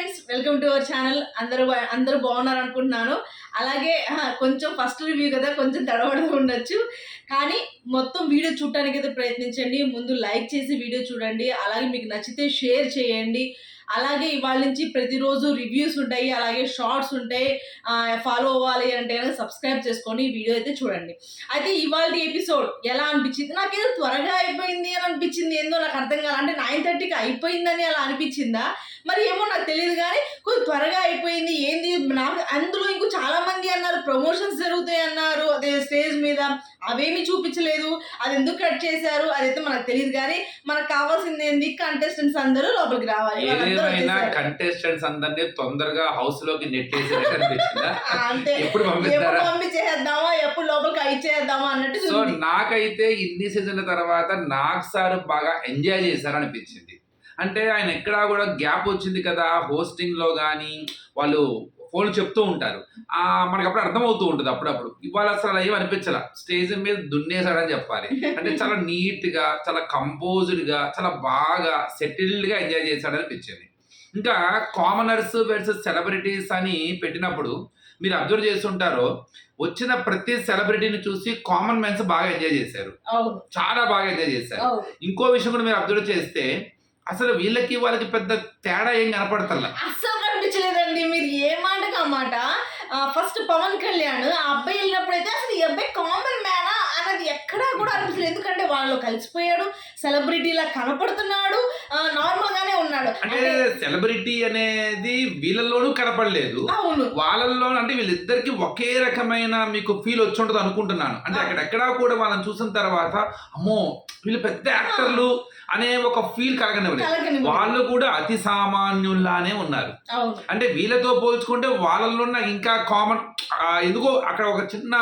Friends welcome to our channel అందరూ అందరూ బాగున్నారు అనుకుంటున్నాను అలాగే కొంచెం ఫస్ట్ రివ్యూ కదా కొంచెం తడబడుతూ ఉండొచ్చు. కానీ మొత్తం వీడియో చూడటానికి అయితే ప్రయత్నించండి. ముందు లైక్ చేసి వీడియో చూడండి. అలాగే మీకు నచ్చితే షేర్ చేయండి. అలాగే ఇవాళ నుంచి ప్రతిరోజు రివ్యూస్ ఉంటాయి. అలాగే షార్ట్స్ ఉంటాయి. ఫాలో అవ్వాలి అంటే కనుక సబ్స్క్రైబ్ చేసుకొని ఈ వీడియో అయితే చూడండి. అయితే ఇవాళ ఎపిసోడ్ ఎలా అనిపించింది? నాకేదో త్వరగా అయిపోయింది అని అనిపించింది. ఏందో నాకు అర్థం కాదు అంటే నైన్ థర్టీకి అయిపోయిందని అలా అనిపించిందా? మరి ఏమో నాకు తెలియదు కానీ కొంచెం త్వరగా అయిపోయింది. ఏంది? నాకు అందులో ఇంకో చాలా మంది అన్నారు ప్రమోషన్స్ జరుగుతాయి అన్నారు అదే స్టేజ్ మీద. అవేమీ చూపించలేదు. అది ఎందుకు కట్ చేశారు? అదైతే మనకు తెలియదు కానీ మనకు కావాల్సింది ఏంది? కంటెస్టెంట్స్ అందరూ లోపలికి రావాలి. ఏదేమైనా. కంటెస్టెంట్స్ అందరినీ తొందరగా హౌస్లోకి అంతే. ఎప్పుడు పంపించేద్దామా ఎప్పుడు లోపలికి ఇచ్చేద్దామా అన్నట్టు సో. నాకైతే ఇన్ని సీజన్ల తర్వాత నాకు సార్ బాగా ఎంజాయ్ చేశారనిపించింది. అంటే ఆయన ఎక్కడా కూడా గ్యాప్ వచ్చింది కదా హోస్టింగ్లో కానీ వాళ్ళు ఫోన్లు చెప్తూ ఉంటారు. మనకి అప్పుడు అర్థమవుతూ ఉంటుంది అప్పుడప్పుడు. ఇవాళ అసలు అలా ఏం అనిపించాల? స్టేజ్ మీద దున్నేశాడని చెప్పాలి. అంటే చాలా నీట్గా చాలా కంపోజ్డ్గా చాలా బాగా సెటిల్డ్గా ఎంజాయ్ చేశాడు అనిపించింది ఇంకా కామనర్స్ వర్సెస్ సెలబ్రిటీస్ అని పెట్టినప్పుడు మీరు అబ్జర్వ్ చేస్తుంటారో వచ్చిన ప్రతి సెలబ్రిటీని చూసి కామన్ మెన్స్ బాగా ఎంజాయ్ చేశారు. చాలా బాగా ఎంజాయ్ చేశారు. ఇంకో విషయం కూడా మీరు అబ్జర్వ్ చేస్తే అసలు వీళ్ళకి వాళ్ళకి పెద్ద తేడా ఏం కనపడతల్లా అస్సలు కనిపించలేదండి. మీరు ఏ మాటకు ఆ ఫస్ట్ పవన్ కళ్యాణ్ ఆ అబ్బాయి వెళ్ళినప్పుడైతే అసలు ఈ అబ్బాయి కామన్ ఎక్కడా కూడా అనిపించలేదు. ఎందుకంటే వాళ్ళు కలిసిపోయాడు సెలబ్రిటీలా కనపడుతున్నాడు నార్మల్ గానే ఉన్నాడు. అంటే సెలబ్రిటీ అనేది వీళ్ళలోనూ కనపడలేదు. అవును. వాళ్ళల్లో అంటే వీళ్ళిద్దరికి ఒకే రకమైన మీకు ఫీల్ వచ్చి ఉంటుంది అనుకుంటున్నాను. అంటే అక్కడెక్కడా కూడా వాళ్ళని చూసిన తర్వాత అమ్మో వీళ్ళు పెద్ద యాక్టర్లు అనే ఒక ఫీల్ కలగనివ్వలేదు. కలగని వాళ్ళు కూడా అతి సామాన్యుల్లానే ఉన్నారు. అంటే వీళ్ళతో పోల్చుకుంటే వాళ్ళల్లో నాకు ఇంకా కామన్ ఎందుకో అక్కడ ఒక చిన్న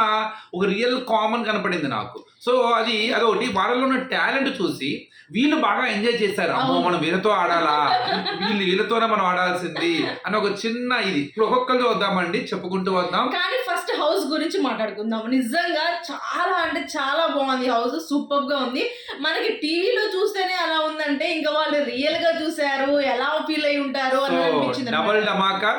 ఒక రియల్ కామన్ కనపడింది నాకు. సో అది అదొకటి వాళ్ళలో ఉన్న టాలెంట్ చూసి వీళ్ళు బాగా ఎంజాయ్ చేశారు. అమ్మో. మనం వీళ్ళతో ఆడాలా? వీళ్ళు వీళ్ళతోనే మనం ఆడాల్సింది అని ఒక చిన్న ఇది. ఇప్పుడు ఒక్కొక్కరితో వద్దామండి చెప్పుకుంటూ వద్దాం. కానీ ఫస్ట్ హౌస్ గురించి మాట్లాడుకుందాం. నిజంగా చాలా అంటే చాలా బాగుంది. హౌస్ సూపర్గా ఉంది. మనకి టీవీలో చూస్తేనే అలా ఉందంటే ఇంకా వాళ్ళు రియల్గా చూసారు ఎలా ఫీల్ అయి ఉంటారు డబల్ ధమాకా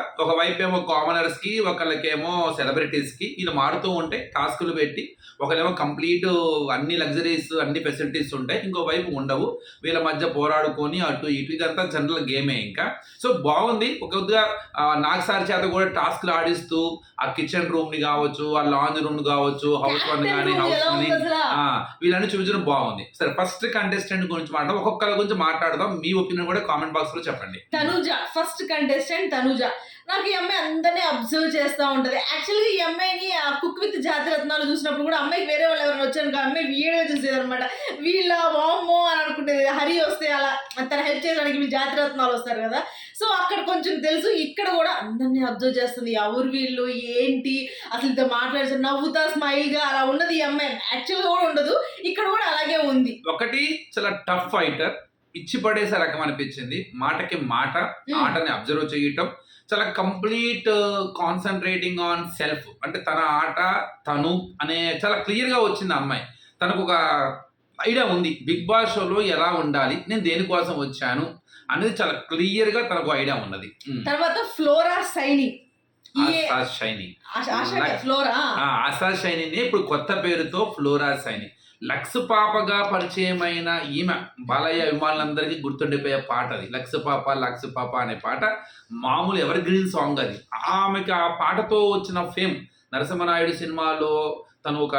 ఏమో కామనర్స్కి ఒకళ్ళకేమో సెలబ్రిటీస్కి వీళ్ళు మారుతూ ఉంటే టాస్కులు పెట్టి ఒకళ్ళేమో కంప్లీట్ అన్ని లగ్జరీస్ అన్ని ఫెసిలిటీస్ ఉంటాయి ఇంకో వైపు ఉండవు. వీళ్ళ మధ్య పోరాడుకొని అటు ఇటు ఇదంతా జనరల్ గేమే ఇంకా. సో బాగుంది. ఒక కొద్దిగా నాగ్ సార్ చేత కూడా టాస్క్లు ఆడిస్తూ ఆ కిచెన్ రూమ్ని కావచ్చు ఆ లాంజ్ రూమ్ కావచ్చు హౌస్ వన్ కానీ హౌస్ వీళ్ళని చూపించడం బాగుంది. సరే ఫస్ట్ కంటెస్టెంట్ గురించి మాట్లాడదాం. ఒక్కొక్కరి గురించి మాట్లాడదాం. మీ ఒపీనియన్ కూడా కామెంట్ బాక్స్లో చెప్పండి. Tanuja first contestant Tanuja. నాకు ఈ అమ్మాయి అందరినీ అబ్జర్వ్ చేస్తూ ఉంటుంది. యాక్చువల్గా ఈ అమ్మాయిని ఆ కుక్ విత్ జాతి రత్నాలు చూసినప్పుడు కూడా అమ్మాయికి వేరే వాళ్ళు ఎవరైనా వచ్చారు అమ్మాయి వీడియో చూసేది అనమాట వీళ్ళ వామ్మో అని అనుకుంటేది. హరి వస్తే అలా తన హెల్ప్ చేయడానికి వీళ్ళు జాతి రత్నాలు వస్తారు కదా. సో అక్కడ కొంచెం తెలుసు ఇక్కడ కూడా అందరినీ అబ్జర్వ్ చేస్తుంది. ఎవరు వీళ్ళు ఏంటి? అసలు ఇంత మాట్లాడుతుంది నవ్వుతా స్మైల్గా అలా ఉన్నది ఈ అమ్మాయి. యాక్చువల్గా కూడా ఉండదు. ఇక్కడ కూడా అలాగే ఉంది. ఒకటి చాలా టఫ్ ఫైటర్ ఇచ్చి పడేసే రకం అనిపించింది మాటకి మాట. ఆటని అబ్జర్వ్ చేయటం చాలా కంప్లీట్ కాన్సన్ట్రేటింగ్ ఆన్ సెల్ఫ్ అంటే తన ఆట తను అనే చాలా క్లియర్గా వచ్చింది అమ్మాయి. తనకు ఒక ఐడియా ఉంది. బిగ్ బాస్ షోలో ఎలా ఉండాలి? నేను దేనికోసం వచ్చాను? అనేది చాలా క్లియర్గా తనకు ఐడియా ఉన్నది. తర్వాత ఫ్లోరా ఈ ఆశా షైని ఆశ- షైనిని ఇప్పుడు కొత్త పేరుతో ఫ్లోరా షైని లక్స్ పాపగా పరిచయమైన ఈమె బాలయ్య అభిమానులందరికీ గుర్తుండిపోయే పాట అది. లక్స్ పాప లక్స్ పాప అనే పాట మామూలు ఎవర్ గ్రీన్ సాంగ్ అది. ఆమెకి ఆ పాటతో వచ్చిన ఫేమ్ నరసింహనాయుడు సినిమాలో తను ఒక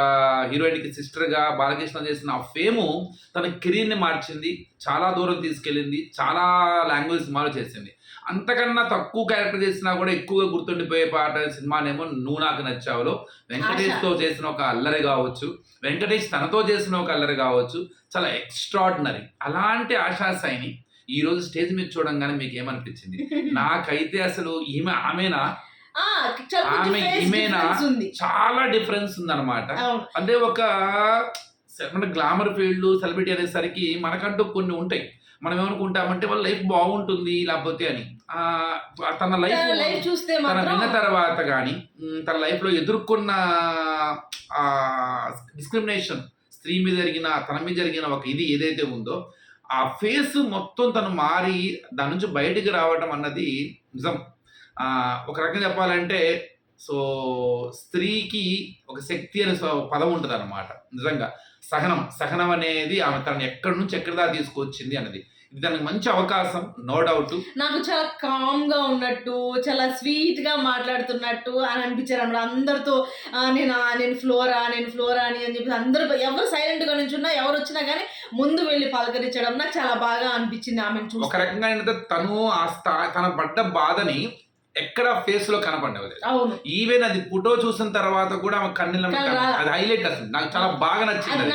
హీరోయిన్కి సిస్టర్గా బాలకృష్ణ చేసిన ఆ ఫేము తన కెరీర్ని మార్చింది చాలా దూరం తీసుకెళ్ళింది చాలా లాంగ్వేజ్ సినిమాలు చేసింది. అంతకన్నా తక్కువ క్యారెక్టర్ చేసినా కూడా ఎక్కువగా గుర్తుండిపోయే పాట సినిమానేమో నువ్వు నాకు నచ్చావులో. వెంకటేష్తో చేసిన ఒక అల్లరి కావచ్చు. వెంకటేష్ తనతో చేసిన ఒక అల్లరి కావచ్చు. చాలా ఎక్స్ట్రాడినరీ అలాంటి ఆశా సైని ఈ రోజు స్టేజ్ మీద చూడంగానే మీకు ఏమనిపించింది? నాకైతే అసలు ఈమె ఆమెనా? ఆమె ఈమెనా? చాలా డిఫరెన్స్ ఉందన్నమాట. అంటే ఒక మన గ్లామర్ ఫీల్డ్ సెలబ్రిటీ అనేసరికి మనకంటూ కొన్ని ఉంటాయి. మనం ఏమనుకుంటామంటే వాళ్ళ లైఫ్ బాగుంటుంది లేకపోతే అని. తన లైఫ్ చూస్తే తన విన్న తర్వాత కానీ తన లైఫ్లో ఎదుర్కొన్న డిస్క్రిమినేషన్ స్త్రీ మీద జరిగిన తన మీద జరిగిన ఒక ఇది ఏదైతే ఉందో ఆ ఫేస్ మొత్తం తను మారి దాని నుంచి బయటికి రావడం అన్నది నిజం. ఒక రకంగా చెప్పాలంటే సో స్త్రీకి ఒక శక్తి అనే పదం ఉంటుంది అనమాట నిజంగా సహనం సహనం అనేది ఆమె తనని ఎక్కడి నుంచి ఎక్కడి దాకా తీసుకొచ్చింది అన్నది. ఇది దానికి మంచి అవకాశం నో డౌట్ నాకు చాలా కామ్గా ఉన్నట్టు చాలా స్వీట్గా మాట్లాడుతున్నట్టు అని అనిపించారు అన్నమాట. అందరితో నేను నేను ఫ్లోరా నేను ఫ్లోరా అని అని చెప్పి అందరూ ఎవరు సైలెంట్గా నుంచున్నా ఎవరు వచ్చినా కానీ ముందు వెళ్ళి పలకరించడం నాకు చాలా బాగా అనిపించింది ఆమెను ఒక రకంగా ఏంటంటే తను ఆ స్థా తన పడ్డ బాధని ఎక్కడ ఫేస్లో కనపడలేదు అవును. ఈవెన్ అది ఫోటో చూసిన తర్వాత కూడా ఆమె కన్నీళ్ళ. అది హైలైట్ అసలు. నాకు చాలా బాగా నచ్చింది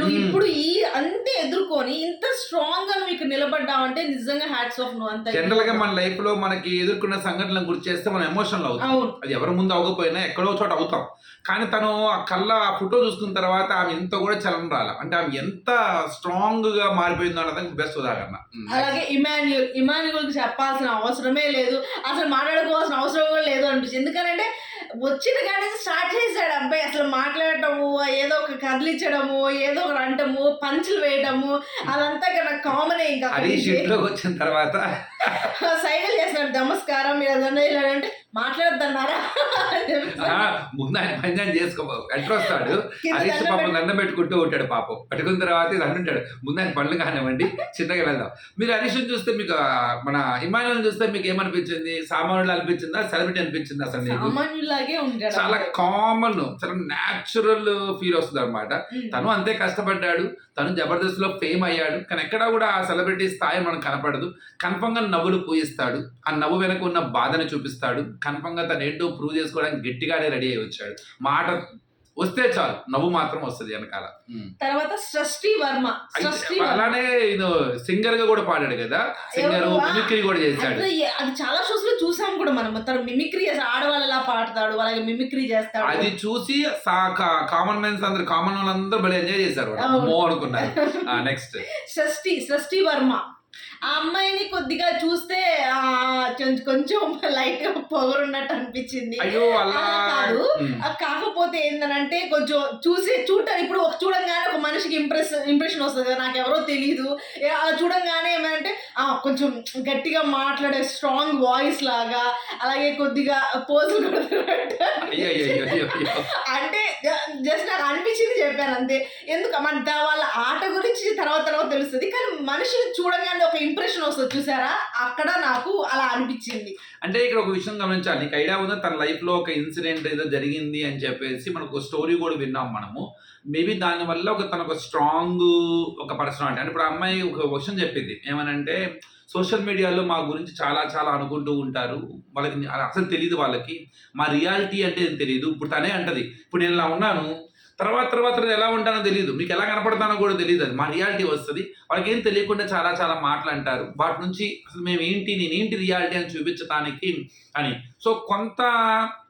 మ్మ్. ఇప్పుడు ఈ అంతే ఎదుర్కొని ఇంత స్ట్రాంగ్ ఇక్కడ నిలబడ్డావంటే నిజంగా హ్యాట్స్ ఆఫ్ నువ్వు అంత జనరల్గా మన లైఫ్లో మనకి ఎదుర్కొన్న సంఘటనలను గుర్తు చేస్తే మనం ఎమోషనల్ అవుతాం. అవును. అది ఎవరి ముందు అవ్వకపోయినా ఎక్కడో చోట అవుతాం. కానీ తను ఆ కళ్ళ ఆ ఫోటో చూసుకున్న తర్వాత ఆమె ఎంత కూడా చలనం రాల. అంటే ఆమె ఎంత స్ట్రాంగ్గా మారిపోయిందో అన్నదానికి బెస్ట్ ఉదాహరణ. ఉమ్. అలాగే ఇమాన్యుల్ ఇమాన్యుల్ చెప్పాల్సిన అవసరమే లేదు. అసలు మాట్లాడుకోవాల్సిన అవసరం కూడా లేదు అనిపించింది. ఎందుకంటే వచ్చిన కానీ స్టార్ట్ చేశాడు అబ్బాయి. అసలు మాట్లాడటము ఏదో ఒక కదిలించడము ఏదో ఒకటి అంటము పంచులు వేయటము అదంతా నాకు కామనే ఇంకా వచ్చిన తర్వాత. సైకిల్ చేస్తున్నాడు. నమస్కారం మీరు అదన్నా ఇలా అంటే మాట్లాడద్దన్నారా? ముందు ఆయన పంచాయతీ చేసుకో ఎట్లా వస్తాడు. హరీష్ పాపం దండం పెట్టుకుంటూ ఉంటాడు పాపం. పెట్టుకున్న తర్వాత ఇది అంటుంటాడు ముందు ఆయన పనులు కానివ్వండి చిన్నగా వెళ్దాం. మీరు హరీష్ చూస్తే మీకు మన ఇమానుల్ చూస్తే మీకు ఏమనిపించింది? సామాన్యులు అనిపించిందా? సెలబ్రిటీ అనిపించిందా అసలు చాలా కామన్ చాలా న్యాచురల్ ఫీల్ వస్తుంది అనమాట. తను అంతే కష్టపడ్డాడు. తను జబర్దస్త్లో ఫేమ్ అయ్యాడు. కానీ ఎక్కడా కూడా ఆ సెలబ్రిటీ స్థాయి మనకు కనపడదు. కన్ఫంగా నవ్వులు పూయిస్తాడు ఆ నవ్వు వెనక ఉన్న బాధను చూపిస్తాడు. కన్ఫంగా తను ఏంటో ప్రూవ్ చేసుకోవడానికి గట్టిగానే రెడీ అయి వచ్చాడు. మాట వస్తే చాలు. నవ్వు మాత్రం వస్తుంది వెనకాల. తర్వాత సృష్టి వర్మ. సృష్టి అలానే ఇది సింగర్గా కూడా పాడాడు కదా. సింగర్? మిమిక్రీ కూడా చేశాడు. అది చాలా షోస్లో చూసాం కూడా మనం. తను మిమిక్రీ ఆడవాళ్ళు ఎలా పాడతాడు అలాగే మిమిక్రీ చేస్తాడు. అది చూసి కామన్ మెన్స్ అందరు కామన్ వాళ్ళందరూ భలే ఎంజాయ్ చేశారు అనుకున్నారు. నెక్స్ట్ షష్ఠి షష్ఠి వర్మ. ఆ అమ్మాయిని కొద్దిగా చూస్తే ఆ, కొంచెం- కొంచెం లైట్గా పొగరున్నట్టు అనిపించింది. అయ్యో అలా. అలా కాదు. కాకపోతే ఏంటంటే కొంచెం చూసి చూడటానికి ఇప్పుడు ఒక చూడంగానే ఒక మనిషికి ఇంప్రెస్ ఇంప్రెషన్ వస్తుంది కదా నాకు ఎవరో తెలియదు చూడంగానే ఏమంటే కొంచెం గట్టిగా మాట్లాడే స్ట్రాంగ్ వాయిస్ లాగా అలాగే కొద్దిగా పోజులు కొడుతున్నట్టు. అంటే జస్ట్ నాకు అనిపించింది చెప్పాను అంతే. ఎందుకు? మన వాళ్ళ ఆట గురించి తర్వాత తర్వాత తెలుస్తుంది. కానీ మనిషిని చూడగానే ఒక ఇంప్రెషన్ వస్తుంది చూసారా? అక్కడ నాకు అలా అనిపించింది. అంటే ఇక్కడ ఒక విషయం గమనించాలి. నీకు ఐడియా ఉందా తన లైఫ్లో ఒక ఇన్సిడెంట్ ఏదో జరిగింది అని చెప్పేసి మనకు స్టోరీ కూడా విన్నాం మనము. మేబీ దాని వల్ల ఒక తన ఒక స్ట్రాంగ్ ఒక పర్సనాలిటీ అంటే ఇప్పుడు అమ్మాయి ఒక విషయం చెప్పింది. ఏమనంటే సోషల్ మీడియాలో మా గురించి చాలా చాలా అనుకుంటూ ఉంటారు. వాళ్ళకి అసలు తెలియదు వాళ్ళకి. మా రియాలిటీ అంటే తెలియదు ఇప్పుడు తనే అంటది. ఇప్పుడు నేను ఇలా ఉన్నాను. తర్వాత తర్వాత ఎలా ఉంటానో తెలియదు మీకు ఎలా కనపడతానో కూడా తెలియదు అది. మా రియాలిటీ వస్తుంది. వాళ్ళకి ఏం తెలియకుండా చాలా చాలా మాటలు అంటారు. వాటి నుంచి అసలు మేము ఏంటి నేను ఏంటి రియాలిటీ అని చూపించడానికి అని. సో కొంత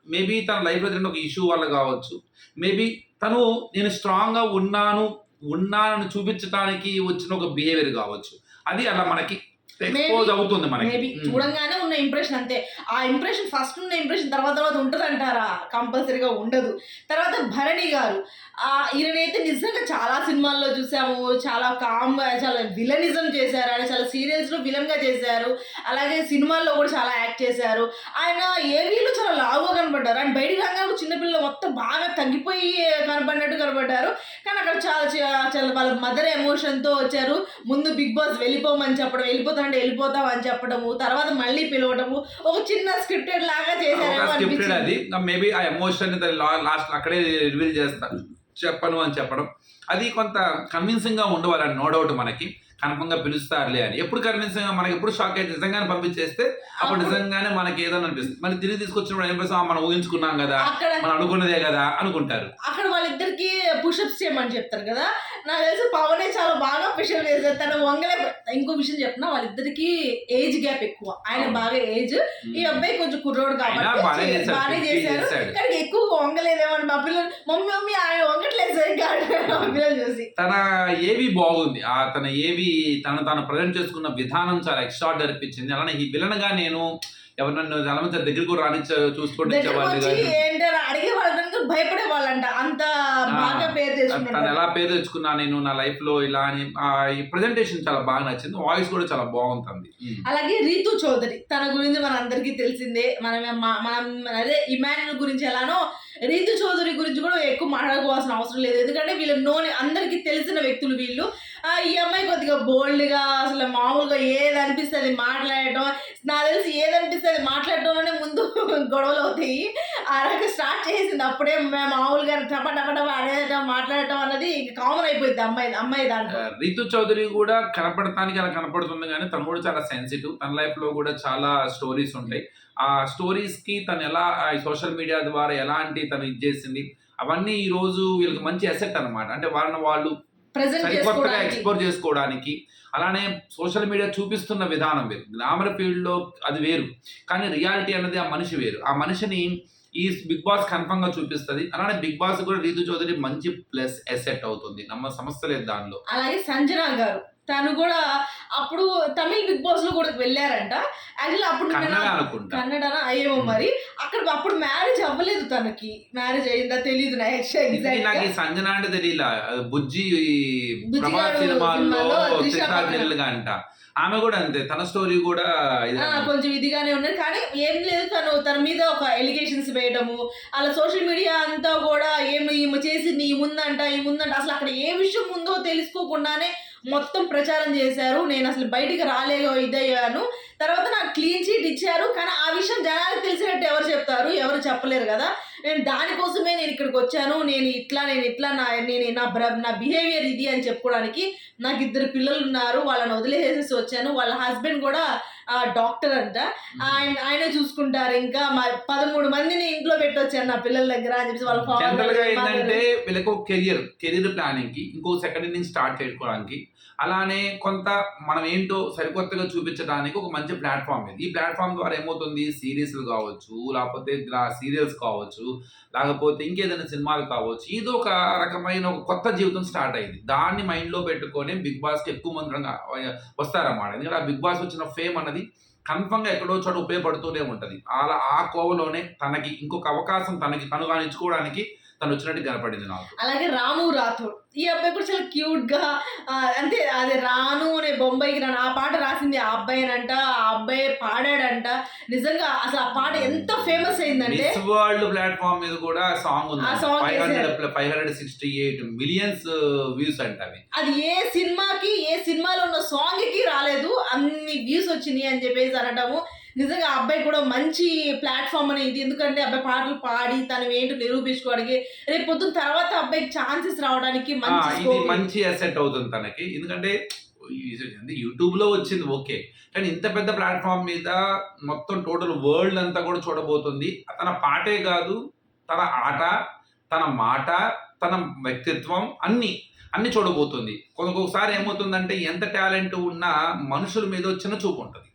మేబీ తన లైఫ్లో జరిగిన ఒక ఇష్యూ వల్ల కావచ్చు. మేబీ తను నేను స్ట్రాంగ్గా ఉన్నాను ఉన్నానని చూపించడానికి వచ్చిన ఒక బిహేవియర్ కావచ్చు. అది అలా మనకి ఎక్స్పోజ్ అవుతుంది మనకి. ఉమ్. చూడంగానే ఉన్న ఇంప్రెషన్ అంతే. ఆ ఇంప్రెషన్ ఫస్ట్ ఉన్న ఇంప్రెషన్ తర్వాత తర్వాత ఉంటుంది అంటారా కంపల్సరీగా ఉండదు. తర్వాత భరణి గారు ఆ ఈయనైతే నిజంగా చాలా సినిమాల్లో చూసాము. చాలా కామ్ చాలా విలనిజం చేశారు. ఆయన చాలా సీరియల్స్లో విలన్గా చేశారు. అలాగే సినిమాల్లో కూడా చాలా యాక్ట్ చేశారు. ఆయన ఏవీలో చాలా లావుగా కనబడ్డారు ఆయన బయటికి రాగానే ఒక చిన్నపిల్ల మొత్తం బాగా తగ్గిపోయి కనబడినట్టు కనబడ్డారు కానీ అక్కడ చాలా చాలా వాళ్ళ మదర్ ఎమోషన్తో వచ్చారు. ముందు బిగ్ బాస్ వెళ్ళిపోమని చెప్పడం వెళ్ళిపోతానంటే వెళ్ళిపోతాం అని చెప్పడము తర్వాత మళ్ళీ పిలవడము ఒక చిన్న స్క్రిప్టెడ్ లాగా అనిపించింది. మేబీ ఆ ఎమోషన్ లాస్ట్ అక్కడే రివీల్ చేస్తాను చెప్పను అని చెప్పడం. అది కొంత కన్విన్సింగ్గా ఉండవాలని నో డౌట్ మనకి. కన్ఫర్మ్గా పిలుస్తారులే అని. ఎప్పుడు కన్విన్సింగ్గా మనకి ఎప్పుడు షాక్ అయితే నిజంగానే పంపించేస్తే అప్పుడు నిజంగానే మనకి ఏదో అనిపిస్తుంది. మళ్ళీ తిరిగి తీసుకొచ్చినప్పుడు ఏం చేస్తాం? మనం ఊహించుకున్నాం కదా. మనం అనుకున్నదే కదా అనుకుంటారు. అక్కడ వాళ్ళిద్దరికి పుషప్స్ చేయమని చెప్తారు కదా. నాకు తెలిసి పవనే చాలా బాగా పుషప్ చేశారు. తను వంగలే ఇంకో విషయం చెప్పిన వాళ్ళిద్దరికి ఏజ్ గ్యాప్ ఎక్కువ. ఆయన. బాగా ఏజ్. ఈ అబ్బాయి కొంచెం కుర్రోడు కాబట్టి బాగానే చేశారు. కానీ ఎక్కువ వంగలేదేమో అని మా పిల్లలు మమ్మీ మమ్మీ ఆయన వంగట్లేదు సరిగ్గా. పిల్లలు చూసి తన ఏవి బాగుంది. ఆ తన ఏవి తను తాను ప్రజెంట్ చేసుకున్న విధానం చాలా ఎక్స్ట్రాడర్ అనిపించింది. అలానే ఈ విలన్గా నేను ఎవరు నన్ను దగ్గరికి కూడా అడిగే వాళ్ళందరూ భయపడే వాళ్ళంట అంత బాగా పేరు తను ఎలా పేరు తెచ్చుకున్నా నేను నా లైఫ్లో ఇలా అని ఆ, ఈ ప్రెజెంటేషన్ చాలా బాగా నచ్చింది. వాయిస్ కూడా చాలా బాగుంటుంది. అలాగే రీతు చౌదరి తన గురించి మన అందరికీ తెలిసిందే. మనం మా- మనం అదే ఇమాన్యుల్ గురించి ఎలానో రీతు చౌదరి గురించి కూడా ఎక్కువ మాట్లాడుకోవాల్సిన అవసరం లేదు. ఎందుకంటే వీళ్ళు నోని అందరికీ తెలిసిన వ్యక్తులు వీళ్ళు. ఈ అమ్మాయి కొద్దిగా బోల్డ్గా అసలు మామూలుగా ఏది అనిపిస్తుంది మాట్లాడటం నాకు తెలిసి ఏది అనిపిస్తుంది మాట్లాడటంలోనే ముందు గొడవలు అవుతాయి. ఆ రకంగా స్టార్ట్ చేసింది అప్పుడే మామూలుగా టప టప టప అనేయటం మాట్లాడటం అన్నది కామన్ అయిపోయింది అమ్మాయి అమ్మాయి దాంట్లో. రీతు చౌదరి కూడా కనపడటానికి అలా కనపడుతుంది కానీ తను కూడా చాలా సెన్సిటివ్ తన లైఫ్లో కూడా చాలా స్టోరీస్ ఉంటాయి. ఆ స్టోరీస్కి తను ఎలా సోషల్ మీడియా ద్వారా ఎలాంటి తను ఇది చేసింది అవన్నీ ఈ రోజు వీళ్ళకి మంచి అసెట్ అన్నమాట. అంటే వాళ్ళని వాళ్ళు సరికొత్తగా ఎక్స్ప్లోర్ చేసుకోవడానికి. అలానే సోషల్ మీడియా చూపిస్తున్న విధానం వేరు. గ్లామర్ ఫీల్డ్లో అది వేరు. కానీ రియాలిటీ అనేది ఆ మనిషి వేరు. ఆ మనిషిని ఈ బిగ్ బాస్ కన్ఫర్మ్గా చూపిస్తుంది. అలానే బిగ్ బాస్ కూడా రీతు చౌదరి మంచి ప్లస్ ఎసెట్ అవుతుంది. నమ్మ సమస్య లేదు దానిలో. అలాగే సంజన గారు. తను కూడా అప్పుడు తమిళ్ బిగ్ బాస్లో కూడా వెళ్ళారంట. యాక్చువల్లీ అప్పుడు నేను కన్నడ కన్నడనా అయ్యేమో మరి. అక్కడ అప్పుడు మ్యారేజ్ అవ్వలేదు తనకి. మ్యారేజ్ అయిందా తెలియదు నాకు సంజన అంటే తెలియలా. అది బుజ్జి సినిమాల్లో అంట. ఆమె కూడా అంతే. తన స్టోరీ కూడా కొంచెం ఇదిగానే ఉన్నది. కానీ ఏం లేదు తను. తన మీద ఒక ఎలిగేషన్స్ వేయడము అలా సోషల్ మీడియా అంతా కూడా ఏమి ఈమె చేసింది ఈ ముందంట ఈ ముందంట అసలు అక్కడ ఏ విషయం ఉందో తెలుసుకోకుండానే మొత్తం ప్రచారం చేశారు. నేను అసలు బయటికి రాలేదో ఇదయ్యాను తర్వాత నాకు క్లీన్ చీట్ ఇచ్చారు. కానీ ఆ విషయం జనాలకు తెలిసినట్టు ఎవరు చెప్తారు? ఎవరు చెప్పలేరు కదా. నేను దానికోసమే నేను ఇక్కడికి వచ్చాను. నేను ఇట్లా నేను ఇట్లా నా నేను నా బ్ర నా బిహేవియర్ ఇది అని చెప్పుకోవడానికి నాకు ఇద్దరు పిల్లలు ఉన్నారు. వాళ్ళని వదిలేసేసి వచ్చాను. వాళ్ళ హస్బెండ్ కూడా డాక్టర్ అంట. ఆయన ఆయనే చూసుకుంటారు. ఇంకా మా పదమూడు మందిని ఇంట్లో పెట్టొచ్చాను నా పిల్లల దగ్గర అని చెప్పి వాళ్ళ ఏంటంటే. వీళ్ళకు కెరియర్ కెరియర్ ప్లానింగ్కి ఇంకో సెకండ్ ఇన్నింగ్ స్టార్ట్ చేసుకోవడానికి అలానే కొంత మనం ఏంటో సరికొత్తగా చూపించడానికి ఒక మంచి ప్లాట్ఫామ్ ఇది. ఈ ప్లాట్ఫామ్ ద్వారా ఏమవుతుంది? సిరీస్లు కావచ్చు లేకపోతే సీరియల్స్ కావచ్చు లేకపోతే ఇంకేదైనా సినిమాలు కావచ్చు. ఇది ఒక రకమైన ఒక కొత్త జీవితం స్టార్ట్ అయింది. దాన్ని మైండ్లో పెట్టుకొని బిగ్ బాస్కి ఎక్కువ మంది వస్తారన్నమాట. ఎందుకంటే ఆ బిగ్ బాస్ వచ్చిన ఫేమ్ అన్నది కన్ఫర్మ్గా ఎక్కడో చోట ఉపయోగపడుతూనే ఉంటుంది. అలా ఆ కోవలోనే తనకి ఇంకొక అవకాశం తనకి కనుగానించుకోవడానికి తను వచ్చినట్టు కనపడింది నాకు. అలాగే రాము రాథోడ్. ఈ అబ్బాయి కూడా చాలా క్యూట్గా అంటే అదే రాను అనే బొంబాయికి రాను ఆ పాట రాసింది ఆ అబ్బాయి అంట ఆ అబ్బాయి పాడాడంట. నిజంగా అసలు ఆ పాట ఎంత ఫేమస్ అయిందంటే వరల్డ్ ప్లాట్ఫామ్ మీద కూడా సాంగ్ ఉంది. Five. Hundred five hundred sixty eight millions views అంట అవి. అది ఏ సినిమాకి ఏ సినిమాలో ఉన్న సాంగ్కి రాలేదు. అన్ని వ్యూస్ వచ్చినాయి అని చెప్పేసి అనటము. నిజంగా అబ్బాయి కూడా మంచి ప్లాట్ఫామ్ అనేది ఎందుకంటే అబ్బాయి పాటలు పాడి తను ఏంటో నిరూపించుకోవడానికి రేపు పొద్దున్న తర్వాత అబ్బాయికి ఛాన్సెస్ రావడానికి మంచి మంచి అసెట్ అవుతుంది తనకి. ఎందుకంటే యూట్యూబ్లో వచ్చింది ఓకే. కానీ ఇంత పెద్ద ప్లాట్ఫామ్ మీద మొత్తం టోటల్ వరల్డ్ అంతా కూడా చూడబోతుంది. తన పాటే కాదు తన ఆట తన మాట తన వ్యక్తిత్వం అన్ని అన్ని చూడబోతుంది. ఒక్కొక్కసారి ఏమవుతుందంటే ఎంత టాలెంట్ ఉన్నా మనుషుల మీద చిన్న చూపు ఉంటుంది.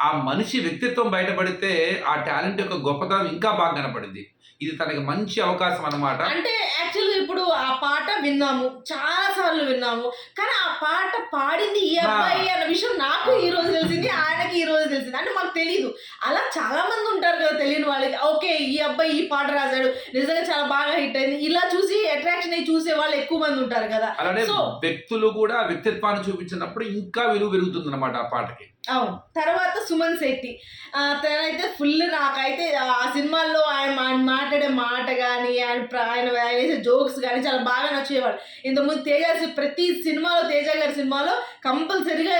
ఆ మనిషి వ్యక్తిత్వం బయటపడితే ఆ టాలెంట్ యొక్క గొప్పతనం ఇంకా బాగా కనపడింది. ఇది తనకి మంచి అవకాశం అన్నమాట. అంటే యాక్చువల్గా ఇప్పుడు ఆ పాట విన్నాము చాలా సార్లు విన్నాము కానీ ఆ పాట పాడింది ఈ అబ్బాయి అన్న విషయం నాకు ఈ రోజు తెలిసింది ఆయనకి ఈ రోజు తెలిసింది అంటే మాకు తెలియదు అలా చాలా మంది ఉంటారు కదా తెలియని వాళ్ళకి ఓకే ఈ అబ్బాయి ఈ పాట రాశాడు నిజంగా చాలా బాగా హిట్ అయింది. ఇలా చూసి అట్రాక్షన్ అయ్యి చూసే వాళ్ళు ఎక్కువ మంది ఉంటారు కదా. అలానే వ్యక్తులు కూడా వ్యక్తిత్వాన్ని చూపించినప్పుడు ఇంకా విలువ పెరుగుతుంది అనమాట ఆ పాటకి. అవును. తర్వాత సుమన్ శెట్టి. ఆ, తనైతే ఫుల్ నాకైతే ఆ సినిమాల్లో ఆయన ఆయన మాట్లాడే మాట కానీ ఆయన ఆయన ఆయన వేసే జోక్స్ కానీ చాలా బాగా నచ్చేవాడు. ఇంతకుముందు తేజ ప్రతి సినిమాలో తేజ గారి సినిమాలో కంపల్సరిగా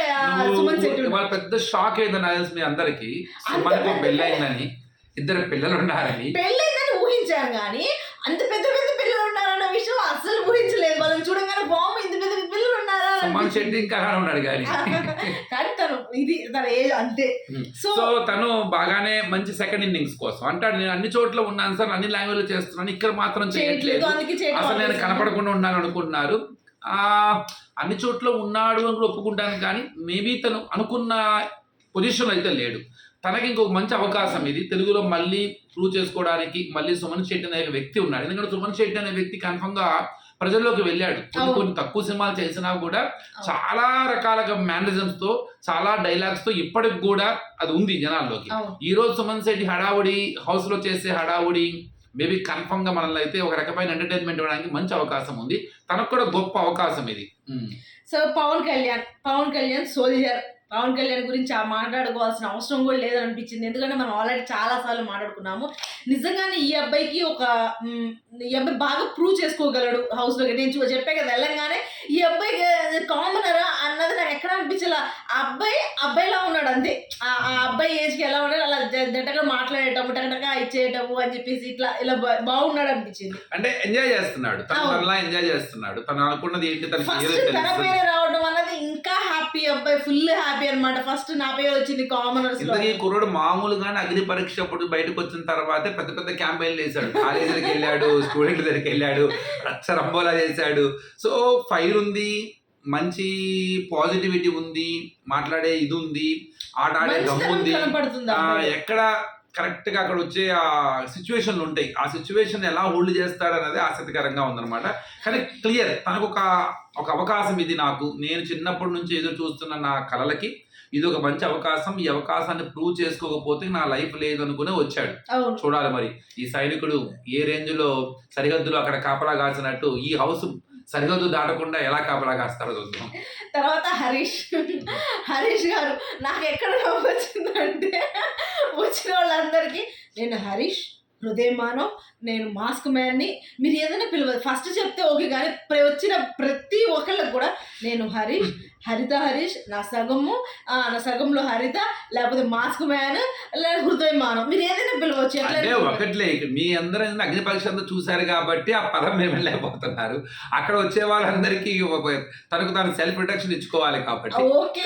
సుమన్ శెట్టి పెద్ద షాక్ అయింది మీ అందరికి. సుమన్కు పెళ్ళయిందని ఇద్దరు పిల్లలు ఉన్నారని. పెళ్ళైందని ఊహించాను కానీ అంత పెద్ద పెద్ద పిల్లలు ఉన్నారన్న విషయం అస్సలు ఊహించలేదు. వాళ్ళని చూడగానే బాబు ఇంత పెద్ద శెట్టి ఇంకా ఉన్నాడు కానీ కానీ తను ఇది తన ఏజ్ అంతే సో తను బాగానే మంచి సెకండ్ ఇన్నింగ్స్ కోసం. అంటాడు నేను అన్ని చోట్ల ఉన్నాను సార్ అన్ని లాంగ్వేజ్ చేస్తున్నాను ఇక్కడ మాత్రం చేయట్లేదు అసలు నేను. కనపడకుండా ఉన్నాను అనుకుంటున్నారు. ఆ అన్ని చోట్ల ఉన్నాడు అని ఒప్పుకుంటాను కానీ మేబీ తను అనుకున్న పొజిషన్లో అయితే లేడు. తనకి ఇంకొక మంచి అవకాశం ఇది. తెలుగులో మళ్ళీ ప్రూవ్ చేసుకోవడానికి మళ్ళీ సుమన్ శెట్టి అనే వ్యక్తి ఉన్నాడు. ఎందుకంటే సుమన్ శెట్టి అనే వ్యక్తి కన్ఫర్మ్గా ప్రజల్లోకి వెళ్ళాడు కొన్ని. కొన్ని తక్కువ సినిమాలు చేసినా కూడా. చాలా రకాలుగా మేనరిజమ్స్తో చాలా డైలాగ్స్తో ఇప్పటికి కూడా అది ఉంది జనాల్లోకి ఈ రోజు సుమన్ శెట్టి హడావుడి హౌస్లో చేసే హడావుడి మేబీ కన్ఫర్మ్గా మనల్ని అయితే ఒక రకమైన ఎంటర్టైన్మెంట్ ఇవ్వడానికి మంచి అవకాశం ఉంది తనకు కూడా గొప్ప అవకాశం ఇది. సో పవన్ కళ్యాణ్ పవన్ కళ్యాణ్ సోల్జర్ పవన్ కళ్యాణ్ గురించి ఆ మాట్లాడుకోవాల్సిన అవసరం కూడా లేదని అనిపించింది ఎందుకంటే మనం ఆల్రెడీ చాలా సార్లు మాట్లాడుకున్నాము. నిజంగానే ఈ అబ్బాయికి ఒక ఈ అబ్బాయి బాగా ప్రూవ్ చేసుకోగలడు హౌస్లో నేను చెప్పే కదా వెళ్ళంగానే ఈ అబ్బాయి కామనరా అన్నది నాకు ఎక్కడ అనిపించలా. ఆ అబ్బాయి అబ్బాయిలా ఉన్నాడు అంతే. ఆ అబ్బాయి ఏజ్కి ఎలా ఉన్నాడు అలా జ- జట్టగా మాట్లాడేటము టకటగా ఇచ్చేయటము అని చెప్పేసి ఇట్లా ఇలా బాగున్నాడు అనిపించింది. అంటే ఎంజాయ్ చేస్తున్నాడు. తను ఎంజాయ్ చేస్తున్నాడు. తను అనుకున్నది ఏంటి తన పేరు రావడం అన్నది ఇంకా హ్యాపీ అబ్బాయి ఫుల్ హ్యాపీ అన్నమాట. ఫస్ట్ నా పేరు వచ్చింది కామనర్స్లో ఇంతకీ కుర్రోడు మామూలుగానే అగ్ని పరీక్ష అప్పుడు బయటకు వచ్చిన తర్వాతే పెద్ద పెద్ద క్యాంపెయిన్లు వేశాడు కాలేజీలకు వెళ్ళాడు స్టూడెంట్ దగ్గరికి వెళ్ళాడు రచ్చ రంబోలా చేశాడు. సో ఫైర్ ఉంది మంచి పాజిటివిటీ ఉంది మాట్లాడే ఇది ఉంది ఆట ఆడే దమ్ము ఉంది. ఎక్కడ కరెక్ట్గా అక్కడ వచ్చే ఆ సిచ్యువేషన్లు ఉంటాయి ఆ సిచ్యువేషన్ ఎలా హోల్డ్ చేస్తాడు అనేది ఆసక్తికరంగా ఉందన్నమాట. కానీ క్లియర్ తనకు ఒక ఒక అవకాశం ఇది నాకు. నేను చిన్నప్పటి నుంచి ఏదో చూస్తున్న నా కళలకి ఇది ఒక మంచి అవకాశం. ఈ అవకాశాన్ని ప్రూవ్ చేసుకోకపోతే నా లైఫ్ లేదు అనుకునే వచ్చాడు చూడాలి మరి. ఈ సైనికుడు ఏ రేంజ్లో సరిహద్దులు అక్కడ కాపలా కాసినట్టు ఈ హౌస్ సరిహద్దు దాటకుండా ఎలా కాపలా కాస్తారో చూద్దాం. తర్వాత హరీష్. హరీష్ గారు నాకు ఎక్కడ నవ్వు వచ్చిందంటే వచ్చిన వాళ్ళందరికీ నేను హరీష్ హృదయమానం నేను మాస్క్ మ్యాన్ని మీరు ఏదైనా పిలవదు. ఫస్ట్ చెప్తే ఓకే కానీ వచ్చిన ప్రతి ఒక్కళ్ళకి కూడా నేను హరీష్ హరిత హరీష్ నా సగము ఆ, నా సగంలో హరిత లేకపోతే మాస్క్ మ్యాన్ లేదా హృదయమానం. మీరు ఏదైనా పిలవచ్చు అంటే ఒకట్లే మీ అందరూ అగ్ని పరీక్ష అంతా చూశారు కాబట్టి ఆ పదం మేము వెళ్ళలేకపోతున్నారు అక్కడ వచ్చే వాళ్ళందరికీ తనకు తాను సెల్ఫ్ ప్రొటెక్షన్ ఇచ్చుకోవాలి కాబట్టి.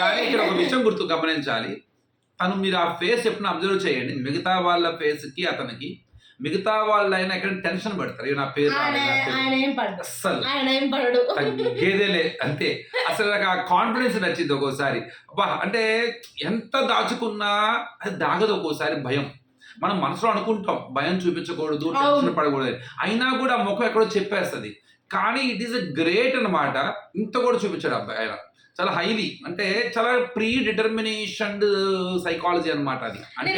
కానీ ఇక్కడ ఒక విషయం గుర్తు గమనించాలి. తను మీరు ఆ ఫేస్ ఎప్పుడు అబ్జర్వ్ చేయండి. మిగతా వాళ్ళ ఫేస్కి అతనికి మిగతా వాళ్ళు అయినా ఎక్కడ టెన్షన్ పడతారు. "అయ్యో, నా పేరు ఆయన రాలేదు, నా పేరు-" ఆయన అస్సలు. ఆయన తగ్గేదేలే అంతే. అసలు నాకు ఆ కాన్ఫిడెన్స్ నచ్చింది ఒక్కోసారి. అబ్బా అంటే ఎంత దాచుకున్నా అది దాగదు ఒక్కోసారి భయం. మనం మనసులో అనుకుంటాం భయం చూపించకూడదు. టెన్షన్ పడకూడదు. అయినా కూడా ముఖం ఎక్కడో చెప్పేస్తుంది. కానీ ఇట్ ఈస్ అ గ్రేట్ అన్నమాట. ఇంత కూడా చూపించాడు అబ్బాయి ఆయన. చాలా హైలీ అంటే చాలా ప్రీ డిటర్మినేషన్ సైకాలజీ అన్నమాట అది. అంటే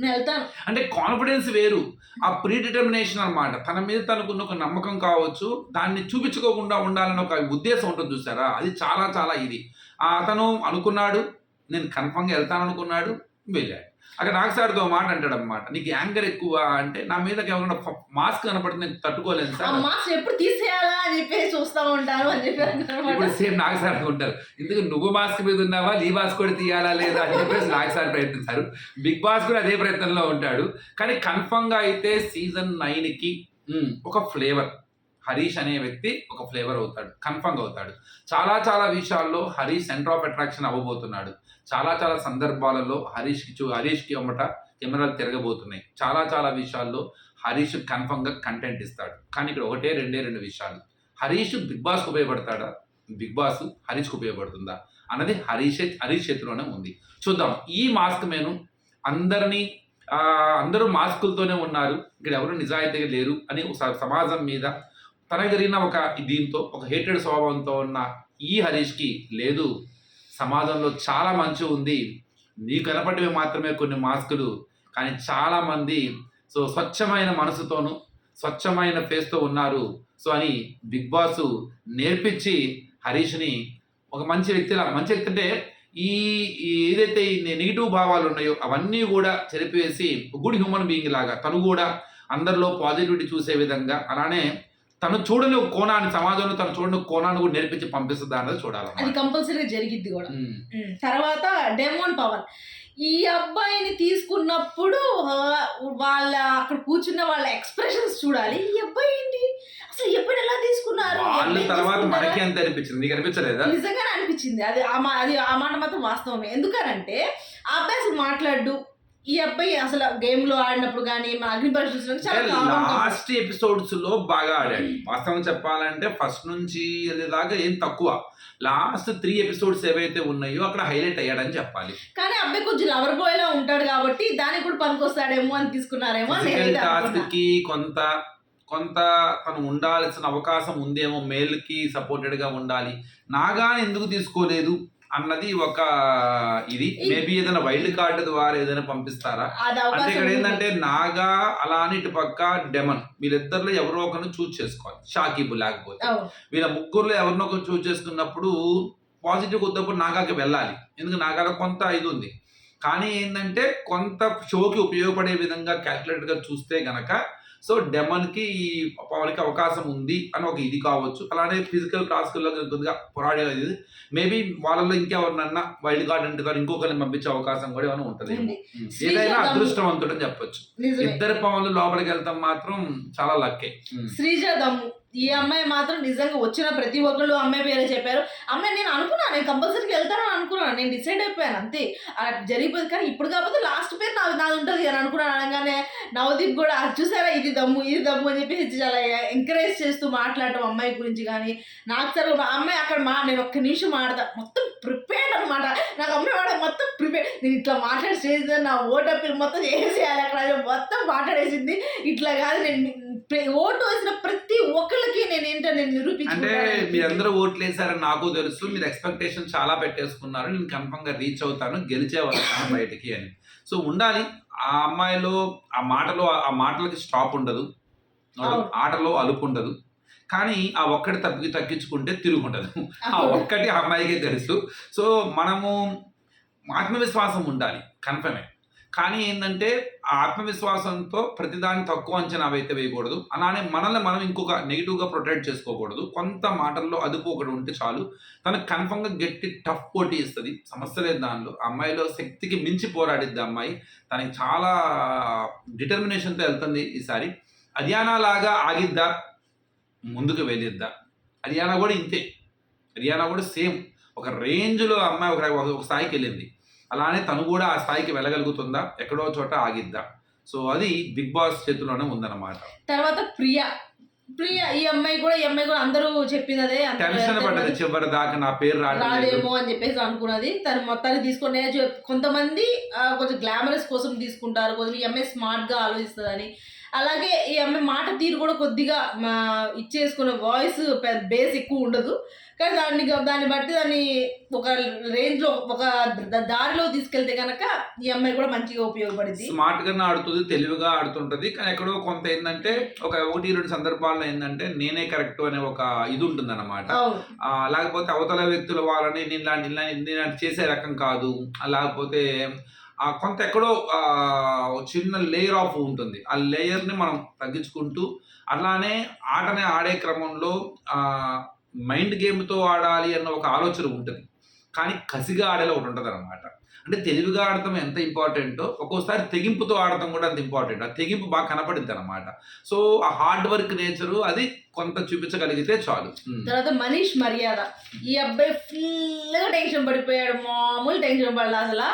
వెళ్తాను అంటే కాన్ఫిడెన్స్ వేరు. ఆ ప్రీ డిటర్మినేషన్ అనమాట తన మీద తనకున్న ఒక నమ్మకం కావచ్చు దాన్ని చూపించుకోకుండా ఉండాలని ఒక ఉద్దేశం ఉంటుంది చూసారా? అది చాలా చాలా ఇది. ఆ అతను అనుకున్నాడు నేను కన్ఫర్మ్గా వెళ్తాను అనుకున్నాడు వెళ్ళాడు. అక్కడ నాకు సార్తో మాట అంటాడు అనమాట నీకు యాంగర్ ఎక్కువ అంటే నా మీద మాస్క్ కనపడితే నేను తట్టుకోలేను సార్. మాస్క్ ఎప్పుడు తీసేయాలా అని చెప్పేసి చూస్తా ఉంటాను అని చెప్పి ఇప్పుడు సేమ్ నాకు సార్ అనుకుంటారు ఎందుకు నువ్వు మాస్క్ మీద ఉన్నావా? నీ మాస్క్ కూడా తీయాలా లేదా? అని చెప్పేసి నాకు సార్ ప్రయత్నిస్తారు. బిగ్ బాస్ కూడా అదే ప్రయత్నంలో ఉంటాడు. కానీ కన్ఫర్మ్గా అయితే సీజన్ నైన్కి ఒక ఫ్లేవర్. హరీష్ అనే వ్యక్తి ఒక ఫ్లేవర్ అవుతాడు కన్ఫర్మ్ అవుతాడు. చాలా చాలా విషయాల్లో హరీష్ సెంటర్ ఆఫ్ అట్రాక్షన్ అవ్వబోతున్నాడు. చాలా చాలా సందర్భాలలో హరీష్కి చూ- హరీష్కి అమ్మట కెమెరాలు తిరగబోతున్నాయి. చాలా చాలా విషయాల్లో హరీష్ కన్ఫర్మ్గా కంటెంట్ ఇస్తాడు. కానీ ఇక్కడ ఒకటే రెండే రెండు విషయాలు. హరీష్ బిగ్ బాస్కి ఉపయోగపడతాడా? బిగ్ బాస్ హరీష్కి ఉపయోగపడుతుందా? అన్నది హరీష్ హరీష్ చేతిలోనే ఉంది. చూద్దాం. ఈ మాస్క్ మేను అందరినీ అందరూ మాస్కులతోనే ఉన్నారు. ఇక్కడ ఎవరు నిజాయితీగా లేరు అని ఒక సమాజం మీద తనకు జరిగిన ఒక దీంతో ఒక హేటెడ్ స్వభావంతో ఉన్న ఈ హరీష్కి లేదు. సమాజంలో చాలా మంచి ఉంది. నీ కనపడేవి మాత్రమే కొన్ని మాస్కులు. కానీ చాలామంది సో స్వచ్ఛమైన మనసుతోను స్వచ్ఛమైన ఫేస్తో ఉన్నారు. సో అని బిగ్ బాస్ నేర్పించి హరీష్ని ఒక మంచి వ్యక్తిలా మంచి వ్యక్తి అంటే ఈ ఏదైతే నెగిటివ్ భావాలు ఉన్నాయో అవన్నీ కూడా చెరిపేసి గుడ్ హ్యూమన్ బీయింగ్ లాగా తను కూడా అందరిలో పాజిటివిటీ చూసే విధంగా అలానే తను చూడని ఒక కోణాన్ని సమాజంలో తను చూడని కోణాన్ని కూడా నేర్పించి పంపిస్తుందా అన్నది అది చూడాలన్నమాట కంపల్సరీగా జరిగిద్ది కూడా. తర్వాత డెమోన్ పవన్ ఈ అబ్బాయిని తీసుకున్నప్పుడు వాళ్ళ అక్కడ కూర్చున్న వాళ్ళ ఎక్స్ప్రెషన్స్ చూడాలి. ఈ అబ్బాయి ఏంటి? అసలు అబ్బాయిని ఎలా తీసుకున్నారు? వాళ్ళు తర్వాత? మనకి ఎంత అనిపించింది? నీకు అనిపించలేదా? నిజంగానే అనిపించింది. అది అది ఆ మాట మాత్రం వాస్తవమే. ఎందుకనంటే ఆ అబ్బాయి అసలు మాట్లాడు ఈ అబ్బాయి అసలు గేమ్లో ఆడినప్పుడు కానీ మన అగ్ని చాలా. లాస్ట్ ఎపిసోడ్స్లో బాగా ఆడాడు. వాస్తవం చెప్పాలంటే ఫస్ట్ నుంచి దాకా ఏం తక్కువ. లాస్ట్ త్రీ ఎపిసోడ్స్ ఏవైతే ఉన్నాయో అక్కడ హైలైట్ అయ్యాడని చెప్పాలి. కానీ అబ్బాయి కొంచెం లవర్ బాయ్ లా ఉంటాడు కాబట్టి దానికి కూడా పనికొస్తాడేమో అని తీసుకున్నారేమో టాస్క్. కి కొంత కొంత తను ఉండాల్సిన అవకాశం ఉందేమో మేల్కి సపోర్టెడ్గా ఉండాలి. నాగాని ఎందుకు తీసుకోలేదు? అన్నది ఒక ఇది. మేబీ ఏదైనా వైల్డ్ కార్డు ద్వారా ఏదైనా పంపిస్తారా? అంటే ఇక్కడ ఏంటంటే నాగా అలానే ఇటు పక్క డెమన్. వీళ్ళిద్దరిలో ఎవరో ఒకరిని చూస్ చేసుకోవాలి. షాకిబు లేకపోతే. వీళ్ళ ముగ్గురులో ఎవరినో ఒకరు చూస్ చేసుకున్నప్పుడు పాజిటివ్ వద్దప్పుడు నాగాకి వెళ్ళాలి. ఎందుకు నాగాలో కొంత ఇది ఉంది. కానీ ఏంటంటే కొంత షోకి ఉపయోగపడే విధంగా క్యాల్కులేటర్గా చూస్తే గనక సో డెమన్కి ఈ పవన్కి అవకాశం ఉంది అని ఒక ఇది కావచ్చు. అలానే ఫిజికల్ క్లాసికల్లో కొద్దిగా పోరాడే ఇది. మేబీ వాళ్ళలో ఇంకెవరినన్నా వైల్డ్ కార్డ్ అంటే కానీ ఇంకొకరిని పంపించే అవకాశం కూడా ఏమైనా ఉంటుంది. ఏదైనా శ్రీజ అదృష్టవంతుడని చెప్పొచ్చు. ఇద్దరు పవన్లు లోపలికి వెళ్తాం మాత్రం చాలా లక్కే. శ్రీజ దమ్ము. ఈ అమ్మాయి మాత్రం నిజంగా వచ్చిన ప్రతి ఒక్కళ్ళు అమ్మాయి పేరే చెప్పారు. అమ్మాయి నేను అనుకున్నాను నేను కంపల్సరీకి వెళ్తానని అనుకున్నాను నేను డిసైడ్ అయిపోయాను అంతే. అలా జరిగిపోయింది. కానీ ఇప్పుడు కాకపోతే లాస్ట్ పేరు నాది నాది ఉంటుంది అని అనుకున్నాను అనగానే నవదీప్ కూడా "అది చూసారా? ఇది దమ్ము ఇది దమ్ము అని చెప్పి చాలా ఎంకరేజ్ చేస్తూ మాట్లాడటం అమ్మాయి గురించి కానీ నాకు సరే మా అమ్మాయి అక్కడ మా నేను ఒక్క నిమిషం ఆడతా. మొత్తం ప్రిపేర్డ్ అనమాట నాకు అమ్మాయి వాడ మొత్తం ప్రిపేర్ నేను ఇట్లా మాట్లాడి స్టేజ్ నా ఓటప్పిల్ మొత్తం చేసేయాలి అక్కడ మొత్తం మాట్లాడేసింది. ఇట్లా కాదు నేను ఓటు వేసిన ప్రతి ఒక్కళ్ళకి నేను ఏంటో నేను అంటే నిరూపించుకుంటాను మీరందరూ ఓట్లు వేసారని నాకు తెలుసు మీరు ఎక్స్పెక్టేషన్ చాలా పెట్టేసుకున్నారు నేను కన్ఫర్మ్గా రీచ్ అవుతాను గెలిచే వస్తాను బయటికి అని. సో ఉండాలి ఆ అమ్మాయిలో ఆ మాటలో ఆ మాటలకి స్టాప్ ఉండదు. ఆటలో అలుపు ఉండదు కానీ ఆ ఒక్కటి తగ్గి తగ్గించుకుంటే తిరుగుండదు ఆ ఒక్కటి ఆ అమ్మాయికే తెలుసు. సో మనము ఆత్మవిశ్వాసం ఉండాలి కన్ఫర్మే కానీ ఏంటంటే ఆ ఆత్మవిశ్వాసంతో ప్రతిదాన్ని తక్కువ అంచనా అయితే వేయకూడదు. అలానే మనల్ని మనం ఇంకొక నెగిటివ్గా ప్రొటెక్ట్ చేసుకోకూడదు. కొంత మాటల్లో అదుపు ఒకటి ఉంటే చాలు. తనకు కన్ఫర్మ్గా గట్టి టఫ్ పోటీ ఇస్తుంది. సమస్య లేదు దానిలో. అమ్మాయిలో శక్తికి మించి పోరాడిద్ది అమ్మాయి. తనకి చాలా డిటర్మినేషన్తో వెళ్తుంది ఈసారి హర్యానా లాగా ఆగిద్దా? ముందుకు వెళ్ళిద్దా? హర్యానా కూడా ఇంతే. హర్యానా కూడా సేమ్. ఒక రేంజ్లో అమ్మాయి ఒక- ఒక స్థాయికి వెళ్ళింది. అలానే తను కూడా ఆ స్థాయికి వెళ్ళగలుగుతుందా? ఎక్కడో చోట ఆగిద్దా? సో అది బిగ్ బాస్ చేతిలోనే ఉందన్నమాట. తర్వాత ప్రియ. ప్రియ ఈ అమ్మాయి కూడా ఈ అమ్మాయి కూడా అందరూ చెప్పింది అదే. టెన్షన్ పడ్డది చివరి దాకా నా పేరు రాదేమో అని చెప్పేసి అనుకున్నది. తను మొత్తాన్ని తీసుకునే కొంతమంది కొంచెం గ్లామరస్ కోసం తీసుకుంటారు. కొంచెం ఈ అమ్మాయి స్మార్ట్గా ఆలోచిస్తుందని. అలాగే ఈ అమ్మాయి మాట తీరు కూడా కొద్దిగా మా ఇచ్చేసుకున్న వాయిస్ బేస్ ఎక్కువ ఉండదు. కానీ దాన్ని దాన్ని బట్టి దాన్ని ఒక రేంజ్లో ఒక దారిలో తీసుకెళ్తే కనుక ఈ అమ్మాయి కూడా మంచిగా ఉపయోగపడింది స్మార్ట్ గానే ఆడుతుంది తెలివిగా ఆడుతుంటది. కానీ ఎక్కడో కొంత ఏంటంటే ఒక ఒకటి రెండు సందర్భాల్లో ఏంటంటే నేనే కరెక్ట్ అనే ఒక ఇది ఉంటుంది అవును. లేకపోతే అవతల వ్యక్తుల వాళ్ళని నేను ఇలాంటి చేసే రకం కాదు. లేకపోతే కొంత ఎక్కడో చిన్న లేయర్ ఆఫ్ ఉంటుంది. ఆ లేయర్ని మనం తగ్గించుకుంటూ అలానే ఆటనే ఆడే క్రమంలో మైండ్ గేమ్తో ఆడాలి అన్న ఒక ఆలోచన ఉంటుంది. కానీ కసిగా ఆడేలా ఒకటి ఉంటుంది అనమాట అంటే తెలివిగా ఆడటం ఎంత ఇంపార్టెంటో ఒక్కోసారి తెగింపుతో ఆడటం కూడా అంత ఇంపార్టెంట్. ఆ తెగింపు బాగా కనపడింది అనమాట సో ఆ హార్డ్ వర్క్ నేచరు అది కొంత చూపించగలిగితే చాలు. తర్వాత మనీష్ మర్యాద. ఈ అబ్బాయి ఫుల్గా టెన్షన్ పడిపోయాడు మామూలు టెన్షన్ పడలా అసలు.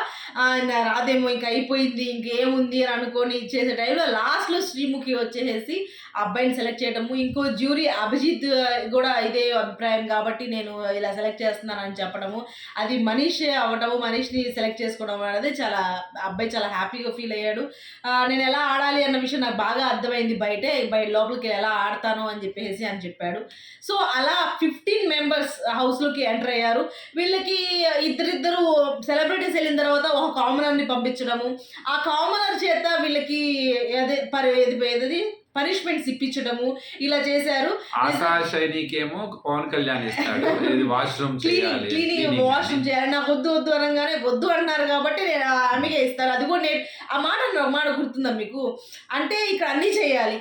ఆయన రాదేమో ఇంకా అయిపోయింది ఇంకేముంది అని అనుకొని ఇచ్చేసే టైంలో లాస్ట్లో శ్రీముఖి వచ్చేసేసి అబ్బాయిని సెలెక్ట్ చేయడము ఇంకో జ్యూరీ అభిజిత్ కూడా ఇదే అభిప్రాయం కాబట్టి నేను ఇలా సెలెక్ట్ చేస్తున్నానని చెప్పడము అది మనీష్ అవ్వటము మనీష్ని సెలెక్ట్ చేసుకోవడం అనేది చాలా అబ్బాయి చాలా హ్యాపీగా ఫీల్ అయ్యాడు. నేను ఎలా ఆడాలి అన్న విషయం నాకు బాగా అర్థమైంది బయటే బయట లోపలికి ఎలా ఆడతాను అని చెప్పేసి అని చెప్పాడు. సో అలా ఫిఫ్టీన్ మెంబర్స్ హౌస్లోకి ఎంటర్ అయ్యారు. వీళ్ళకి ఇద్దరిద్దరు సెలబ్రిటీస్ వెళ్ళిన తర్వాత ఒక కామనర్ని పంపించడము. ఆ కామనర్ చేత వీళ్ళకి అదే పరి ఏది ఏది? పనిష్మెంట్స్ ఇప్పించడము ఇలా చేశారు. ఆశా శైనికేమో పవన్ కళ్యాణ్ ఇస్తాడు. ఇది వాష్రూమ్ చేయాలి క్లీనింగ్ వాష్రూమ్ చేయాలి. నాకు వద్దు వద్దు అనగానే వద్దు అన్నారు కాబట్టి నేను ఆమెకే ఇస్తాను. అది కూడా నేను ఆ మాట మాట గుర్తుందా మీకు? అంటే ఇక్కడ అన్నీ చేయాలి.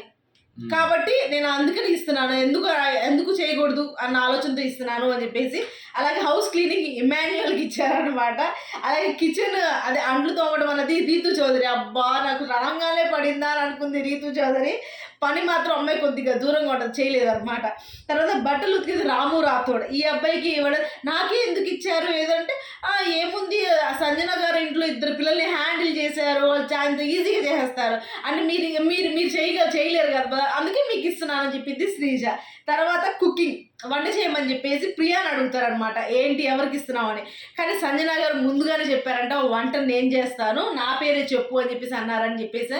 కాబట్టి నేను అందుకని ఇస్తున్నాను. ఎందుకు ఎందుకు చేయకూడదు అన్న ఆలోచనతో ఇస్తున్నాను అని చెప్పేసి అలాగే హౌస్ క్లీనింగ్ ఇమాన్యువల్కి ఇచ్చారనమాట అలాగే కిచెన్ అదే అంట్లు తోమడం అన్నది రీతు చౌదరి. అబ్బా నాకు రాగానే పడిందా అని అనుకుంది రీతు చౌదరి. పని మాత్రం అమ్మాయి కొద్దిగా దూరంగా ఉంటుంది చేయలేదు అనమాట తర్వాత బట్టలు ఉతికింది రాము రాథోడ్. ఈ అబ్బాయికి ఇవ్వడం నాకే ఎందుకు ఇచ్చారు? ఏదంటే "ఆ, ఏముంది ఆ సంజన గారు ఇంట్లో ఇద్దరు పిల్లల్ని హ్యాండిల్ చేశారు వాళ్ళు చాలా ఈజీగా చేసేస్తారు. అంటే మీరు మీరు మీరు చేయగల చేయలేరు కదా అందుకే మీకు ఇస్తున్నానని చెప్పింది శ్రీజ. తర్వాత కుకింగ్ వంట చేయమని చెప్పేసి ప్రియాని అడుగుతారనమాట ఏంటి? ఎవరికి ఇస్తున్నావు? అని. కానీ సంజన గారు ముందుగానే చెప్పారంట "ఓ వంట నేను చేస్తాను నా పేరే చెప్పు అని చెప్పేసి అన్నారని చెప్పేసి.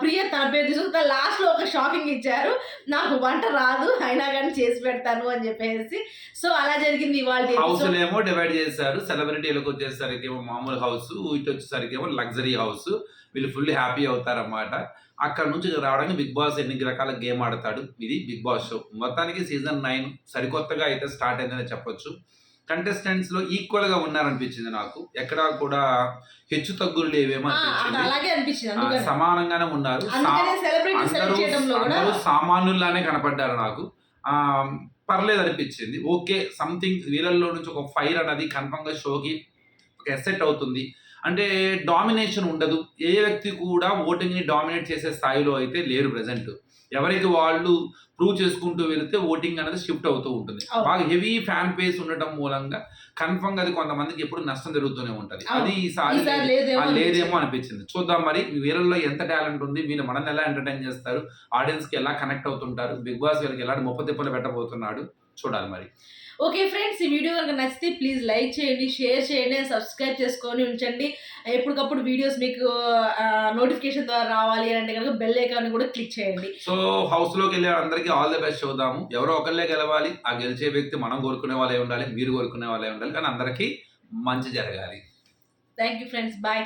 ప్రియ తన పేరు తీసుకుని లాస్ట్లో ఒక షాకింగ్ ఇచ్చారు. నాకు వంట రాదు అయినా కానీ చేసి పెడతాను అని చెప్పేసి. సో అలా జరిగింది ఇవాళ హౌస్ ఏమో డివైడ్ చేశారు సెలబ్రిటీలకు వచ్చేసరికి ఏమో మామూలు హౌస్ ఇటు వచ్చేసరికి ఏమో లగ్జరీ హౌస్ వీళ్ళు ఫుల్ హ్యాపీ అవుతారన్నమాట. అక్కడ నుంచి రావడానికి బిగ్ బాస్ ఎన్ని రకాల గేమ్ ఆడతాడు? ఇది బిగ్ బాస్ షో. మొత్తానికి సీజన్ నైన్ సరికొత్తగా అయితే స్టార్ట్ అయిందని చెప్పొచ్చు. కంటెస్టెంట్స్లో ఈక్వల్గా ఉన్నారనిపించింది నాకు. ఎక్కడా కూడా హెచ్చు తగ్గులు లేవేమో అనిపించింది. సమానంగానే ఉన్నారు. అందరూ సామాన్యుల్లానే కనపడ్డారు నాకు. ఆ పర్లేదు అనిపించింది. ఓకే సంథింగ్ వీళ్ళల్లో నుంచి ఒక ఫైర్ అనేది కన్ఫర్మ్గా షోకి ఒక ఎసెట్ అవుతుంది. అంటే డామినేషన్ ఉండదు. ఏ వ్యక్తి కూడా ఓటింగ్ని డామినేట్ చేసే స్థాయిలో అయితే లేరు ప్రెసెంట్. ఎవరైతే వాళ్ళు ప్రూవ్ చేసుకుంటూ వెళితే ఓటింగ్ అనేది షిఫ్ట్ అవుతూ ఉంటుంది. బాగా హెవీ ఫ్యాన్ బేస్ ఉండటం మూలంగా కన్ఫర్మ్గా అది కొంతమందికి ఎప్పుడు నష్టం జరుగుతూనే ఉంటది. అది ఈసారి. లేదేమో అనిపించింది. చూద్దాం మరి వీళ్ళల్లో ఎంత టాలెంట్ ఉంది వీళ్ళు మనల్ని ఎలా ఎంటర్టైన్ చేస్తారు ఆడియన్స్కి ఎలా కనెక్ట్ అవుతుంటారు బిగ్ బాస్ వీళ్ళకి ఎలాంటి ముప్ప తిప్పలు పెట్టబోతున్నాడు చూడాలి మరి. ఓకే ఫ్రెండ్స్ ఈ వీడియో కనుక నచ్చితే ప్లీజ్ లైక్ చేయండి షేర్ చేయండి సబ్స్క్రైబ్ చేసుకొని ఉంచండి. ఎప్పటికప్పుడు వీడియోస్ మీకు నోటిఫికేషన్ ద్వారా రావాలి అంటే కనుక బెల్ ఐకాన్ కూడా క్లిక్ చేయండి. సో హౌస్లోకి వెళ్ళే అందరికీ ఆల్ ది బెస్ట్ చూద్దాము. ఎవరో ఒకళ్ళే గెలవాలి. ఆ గెలిచే వ్యక్తి మనం కోరుకునే వాళ్ళే ఉండాలి మీరు కోరుకునే వాళ్ళే ఉండాలి. కానీ అందరికీ మంచి జరగాలి. Thank you friends bye